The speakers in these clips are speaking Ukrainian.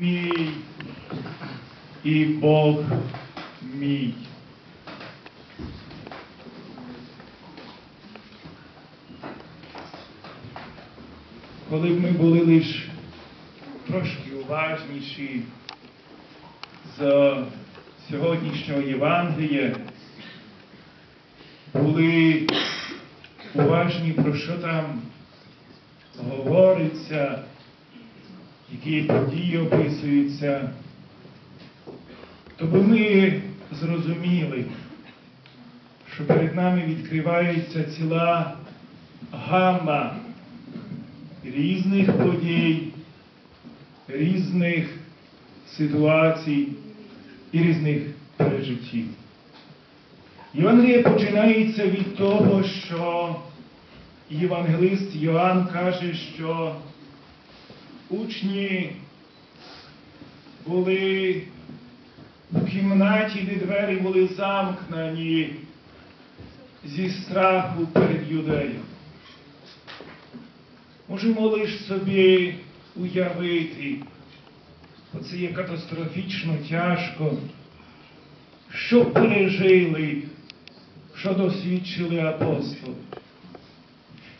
мій і Бог мій. Коли б ми були лише трошки уважніші з сьогоднішнього Євангелія, були уважні про що там говориться, які події описуються, то би ми зрозуміли, що перед нами відкривається ціла гамма різних подій, різних ситуацій і різних пережиттів. Євангеліє починається від того, що євангелист Йоанн каже, що учні були в кімнаті, де двері були замкнені зі страху перед юдеєм. Можемо лише собі уявити, оце є катастрофічно тяжко, що пережили, що досвідчили апостоли.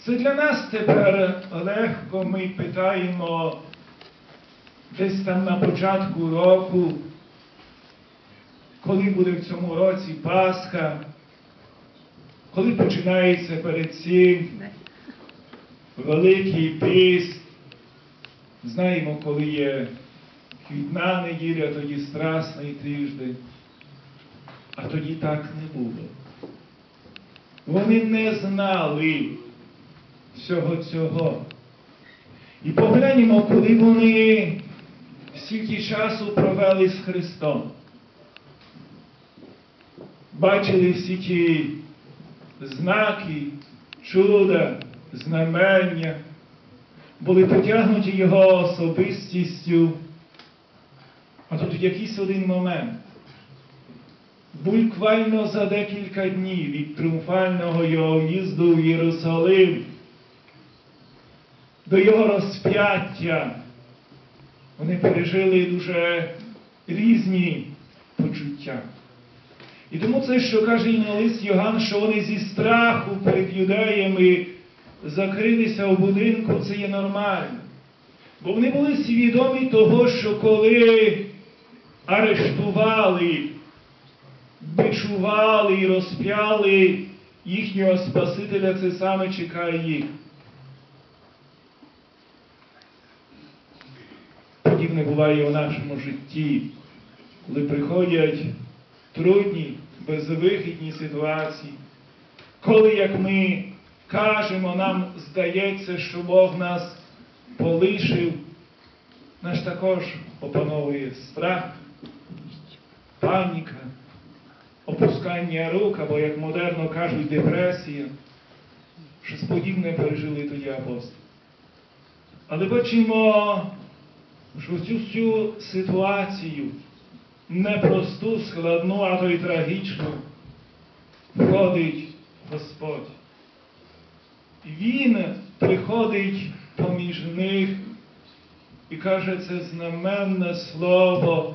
Це для нас тепер легко, ми питаємо десь там на початку року, коли буде в цьому році Пасха, коли починається перед цим Великий піст. Знаємо, коли є квітна неділя, тоді страсний тиждень. А тоді так не було. Вони не знали всього цього. І погляньмо, коли вони стільки часу провели з Христом. Бачили всі ті знаки, чуда, знамення, були потягнуті його особистістю. А тут якийсь один момент, буквально за декілька днів від тріумфального його в'їзду в Єрусалим до його розп'яття, вони пережили дуже різні почуття. І тому це, що каже лист Йоганн, що вони зі страху перед юдеями закрилися у будинку, це є нормально. Бо вони були свідомі того, що коли арештували, бичували і розп'яли їхнього Спасителя, це саме чекає їх. Подібне буває у нашому житті, коли приходять трудні, безвихідні ситуації, коли, як ми кажемо, нам здається, що Бог нас полишив, наш також опановує страх, паніка, опускання рук, або, як модерно кажуть, депресія. Щось подібне пережили тоді апостоли. Але бачимо, що цю всю ситуацію непросту, складну, а то й трагічну, входить Господь. Він приходить поміж них і каже це знаменне слово,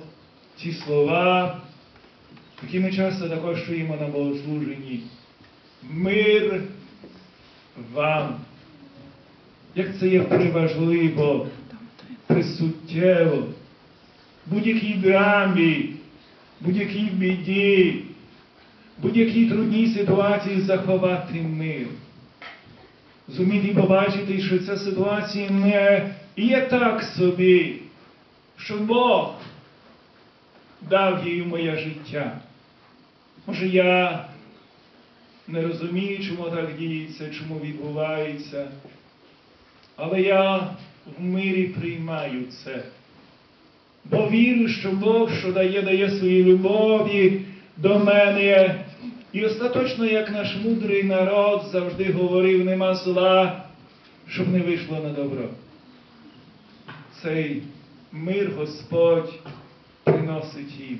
ці слова, які ми часто також чуємо на богослуженні. Мир вам. Як це є приважливо, присуттєво, будь-якій драмі, будь-якій біді, будь-якій трудній ситуації заховати мир. Зуміти побачити, що ця ситуація не є так собі, що Бог дав їй моє життя. Може, я не розумію, чому так діється, чому відбувається, але я в мирі приймаю це. Бо вірю, що Бог, що дає, дає свої любові до мене. І остаточно, як наш мудрий народ завжди говорив, нема зла, щоб не вийшло на добро. Цей мир Господь приносить їм.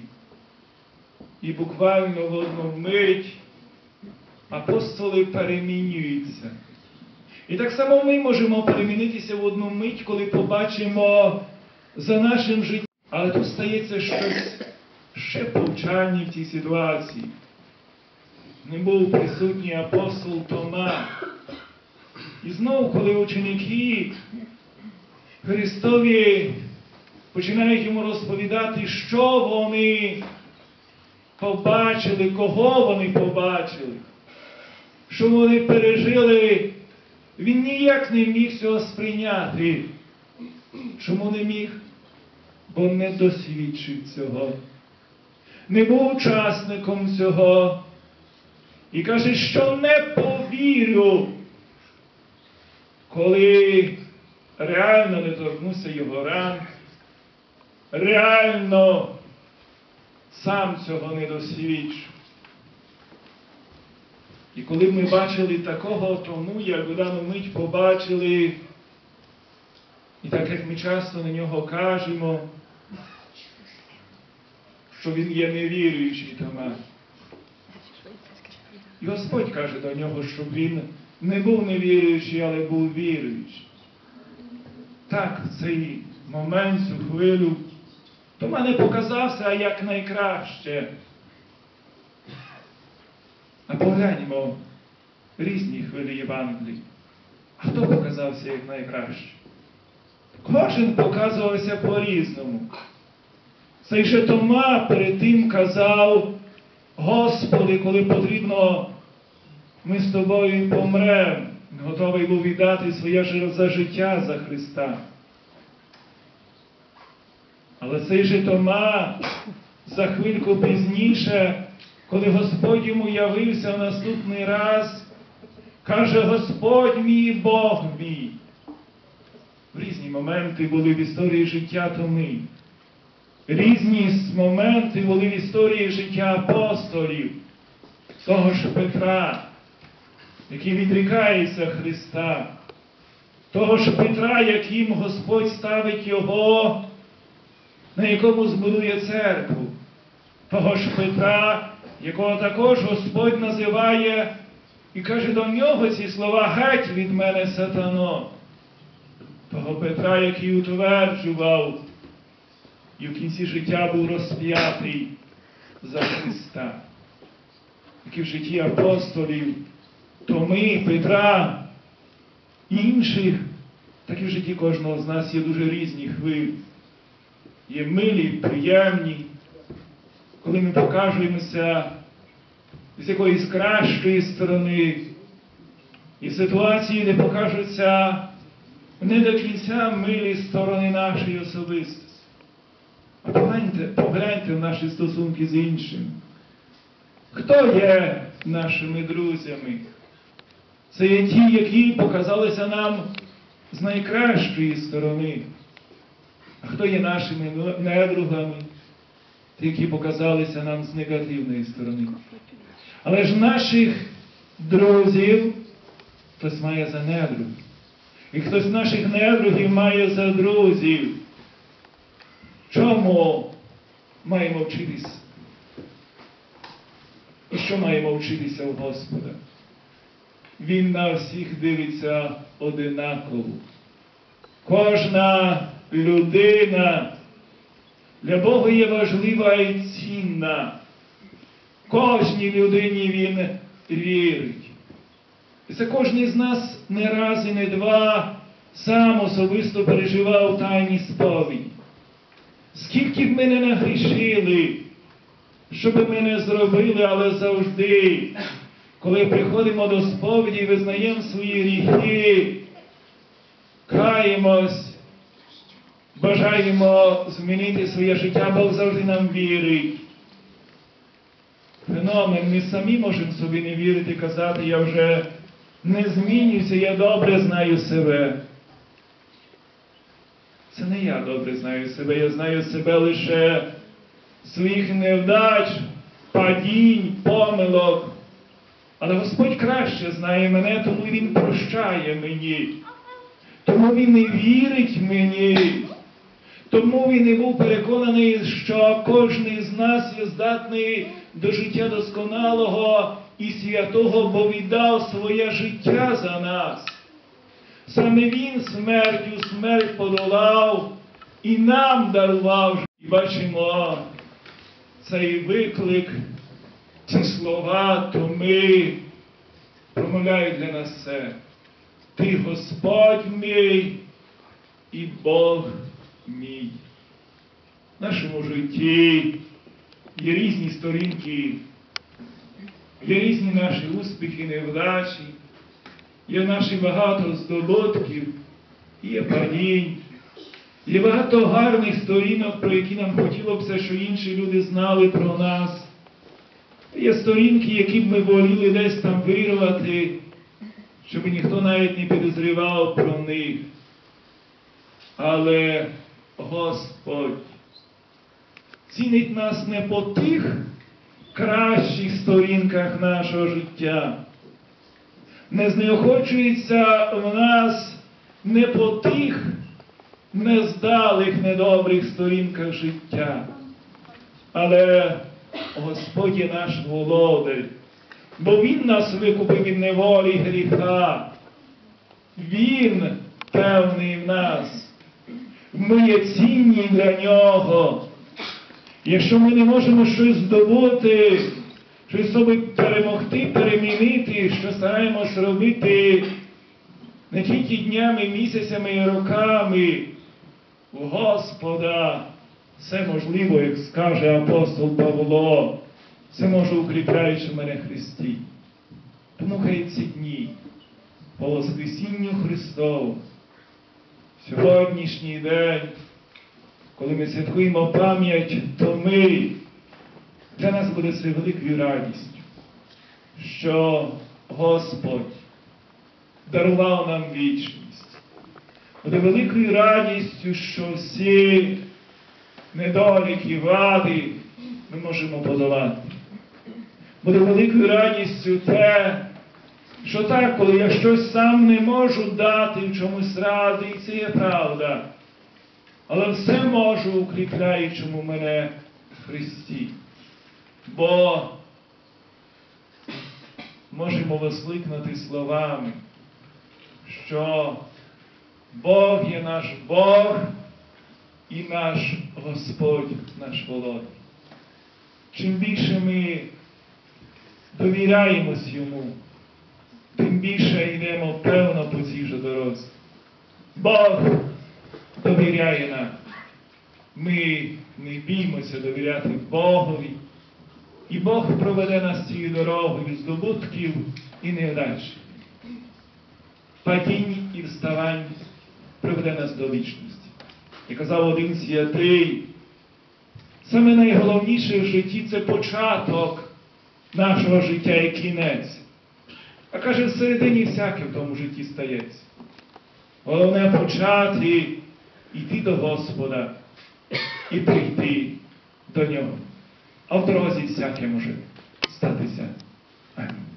І буквально в одну мить апостоли перемінюються. І так само ми можемо перемінитися в одну мить, коли побачимо за нашим життям. Але тут стається щось ще повчальні в цій ситуації. Не був присутній апостол Тома. І знову, коли ученики Христові починають йому розповідати, що вони побачили, кого вони побачили, що вони пережили, він ніяк не міг цього сприйняти. Чому не міг? Бо не досвідчив цього, не був учасником цього. І каже, що не повірю, коли реально не торкнуся його ран, реально сам цього не досвідчу. І коли ми бачили такого тому, як в дану мить побачили, і так як ми часто на нього кажемо, що він є невіруючий Тома. І Господь каже до нього, щоб він не був невіруючий, але був віруючий. Так, в цей момент, цю хвилю, Тома не показався як найкраще. А погляньмо різні хвилі Євангелії. А хто показався як найкраще? Кожен показувався по-різному. Цей же Тома перед тим казав, Господи, коли потрібно, ми з тобою помремо. Готовий був віддати своє за життя за Христа. Але цей же Тома за хвильку пізніше, коли Господь йому явився в наступний раз, каже Господь мій Бог мій. В різні моменти були в історії життя Томи. Різні моменти були в історії життя апостолів, того ж Петра, який відрікається Христа, того ж Петра, яким Господь ставить його, на якому збудує церкву, того ж Петра, якого також Господь називає і каже до нього ці слова геть від мене сатано. Того Петра, який утверджував і в кінці життя був розп'ятий за Христа. Як і в житті апостолів, Томи, Петра, інших, так і в житті кожного з нас є дуже різні хвилі. Є милі, приємні, коли ми покажемося з якоїсь кращої сторони, і ситуації, де покажуться не до кінця милі сторони нашої особистості. А погляньте, погляньте в наші стосунки з іншим. Хто є нашими друзями? Це є ті, які показалися нам з найкращої сторони. А хто є нашими недругами? Які показалися нам з негативної сторони. Але ж наших друзів хтось має за недруг. І хтось наших недругів має за друзів. Чому маємо вчитись? І що маємо вчитися у Господа? Він на всіх дивиться одинаково. Кожна людина для Бога є важлива і цінна. Кожній людині Він вірить. І це кожен з нас не раз і не два сам особисто переживав тайні сповіді. Скільки б ми не нагрішили, що би ми не зробили, але завжди, коли приходимо до сповіді визнаємо свої гріхи, каємось, бажаємо змінити своє життя, Бог завжди нам вірить. Феномен, ми самі можемо собі не вірити, казати, я вже не змінююся, я добре знаю себе. Це не я добре знаю себе, я знаю себе лише своїх невдач, падінь, помилок. Але Господь краще знає мене, тому Він прощає мені. Тому Він не вірить мені. Тому він і був переконаний, що кожен з нас є здатний до життя досконалого і святого, бо віддав своє життя за нас. Саме він смертю смерть подолав, і нам дарував. І бачимо цей виклик, ці слова, то ми промовляють для нас все. Ти Господь мій і Бог мій. В нашому житті є різні сторінки, є різні наші успіхи, невдачі, є наші багато здобутків, є падінь, є багато гарних сторінок, про які нам хотілося що інші люди знали про нас. Є сторінки, які б ми воліли десь там вирвати, щоб ніхто навіть не підозрював про них. Але Господь цінить нас не по тих кращих сторінках нашого життя, не знеохочується в нас не по тих нездалих, недобрих сторінках життя. Але Господь є наш володар, бо Він нас викупив від неволі гріха. Він певний в нас. Ми є цінні для нього. Якщо ми не можемо щось здобути, щось собі перемогти, перемінити, що стараємось робити не тільки днями, місяцями і роками, у Господа все можливо, як скаже апостол Павло, все може укріпляючи мене Христі. Тому хай ці дні по Воскресінню Христову, сьогоднішній день, коли ми святкуємо пам'ять, то ми, для нас буде це великою радістю, що Господь дарував нам вічність. Буде великою радістю, що всі недоліки, вади ми можемо подолати. Буде великою радістю те, що так, коли я щось сам не можу дати в чомусь ради, і це є правда. Але все можу, укріпляючому мене в Христі. Бо можемо воскликнути словами, що Бог є наш Бог і наш Господь, наш Володар. Чим більше ми довіряємось Йому, тим більше йдемо певно по цій же дорозі. Бог довіряє нам. Ми не біймося довіряти Богові. І Бог проведе нас цією дорогою здобутків і невдач. Падінь і вставань приведе нас до вічності. І казав один святий, саме найголовніше в житті це початок нашого життя і кінець. А каже, всередині всяке в тому житті стається. Головне почати йти до Господа і прийти до нього. А в дорозі всяке може статися. Амінь.